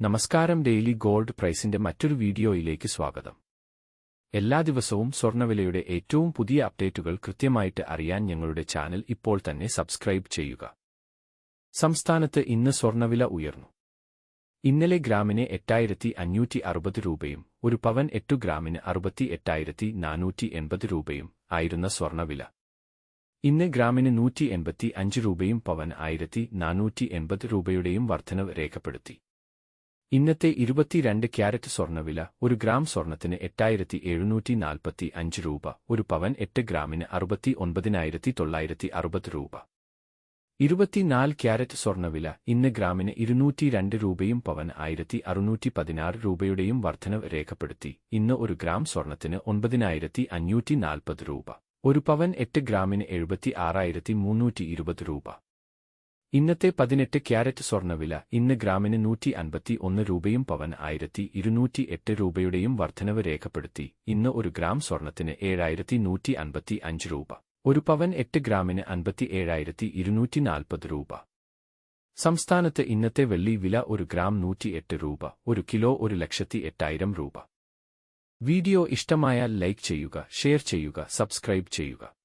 നമസ്കാരം daily gold പ്രൈസിന്റെ മറ്റൊരു വീഡിയോയിലേക്ക് സ്വാഗതം. എല്ലാ ദിവസവും സ്വർണവിലയുടെ ഏറ്റവും പുതിയ അപ്ഡേറ്റുകൾ കൃത്യമായിട്ട് അറിയാൻ ഞങ്ങളുടെ ചാനൽ ഇപ്പോൾ തന്നെ സബ്സ്ക്രൈബ് ചെയ്യുക. സംസ്ഥാനത്ത് ഇന്ന് സ്വർണവില ഉയർന്നു. ഇന്നലെ ഗ്രാമിന് എട്ടായിരത്തി അഞ്ഞൂറ്റി അറുപത് രൂപയും ഒരു പവൻ എട്ടു ഗ്രാമിന് അറുപത്തി എട്ടായിരത്തി നാനൂറ്റി എൺപത് രൂപയും ആയിരുന്ന സ്വർണവില ഇന്ന് ഗ്രാമിന് നൂറ്റി എൺപത്തി അഞ്ച് രൂപയും പവൻ ആയിരത്തി നാനൂറ്റി എൺപത് രൂപയുടെയും വർധനവ് രേഖപ്പെടുത്തി. ഇന്നത്തെ ഇരുപത്തിരണ്ട് ക്യാരറ്റ് സ്വർണവില ഒരു ഗ്രാം സ്വർണത്തിന് എട്ടായിരത്തി എഴുന്നൂറ്റി നാൽപ്പത്തി അഞ്ച് രൂപ ഒരു പവൻ എട്ട് ഗ്രാമിന് അറുപത്തി ഒൻപതിനായിരത്തി തൊള്ളായിരത്തി അറുപത് രൂപ. ഇരുപത്തിനാല് ക്യാരറ്റ് സ്വർണവില ഇന്ന് ഗ്രാമിന് ഇരുന്നൂറ്റി രണ്ട് രൂപയും പവൻ ആയിരത്തി അറുന്നൂറ്റി പതിനാറ് രൂപയുടെയും വർധനവ് രേഖപ്പെടുത്തി. ഇന്ന് ഒരു ഗ്രാം സ്വർണത്തിന് ഒൻപതിനായിരത്തി അഞ്ഞൂറ്റി നാൽപ്പത് രൂപ ഒരു പവൻ എട്ട് ഗ്രാമിന് എഴുപത്തി ആറായിരത്തി മുന്നൂറ്റി ഇരുപത് രൂപ. ഇന്നത്തെ പതിനെട്ട് ക്യാരറ്റ് സ്വർണവില ഇന്ന് ഗ്രാമിന് നൂറ്റി അൻപത്തി ഒന്ന് രൂപയും പവൻ ആയിരത്തി ഇരുന്നൂറ്റി എട്ട് രൂപയുടെയും വർധനവ് രേഖപ്പെടുത്തി. ഇന്ന് ഒരു ഗ്രാം സ്വർണത്തിന് ഏഴായിരത്തി നൂറ്റി അൻപത്തി അഞ്ച് രൂപ. ഒരു പവൻ എട്ട് ഗ്രാമിന് അൻപത്തി ഏഴായിരത്തി ഇരുന്നൂറ്റി നാൽപ്പത് രൂപ. സംസ്ഥാനത്ത് ഇന്നത്തെ വെള്ളി വില ഒരു ഗ്രാം നൂറ്റി എട്ട് രൂപ. ഒരു കിലോ ഒരു ലക്ഷത്തി എട്ടായിരം രൂപ. വീഡിയോ ഇഷ്ടമായാൽ ലൈക്ക് ചെയ്യുക ഷെയർ ചെയ്യുക സബ്സ്ക്രൈബ് ചെയ്യുക.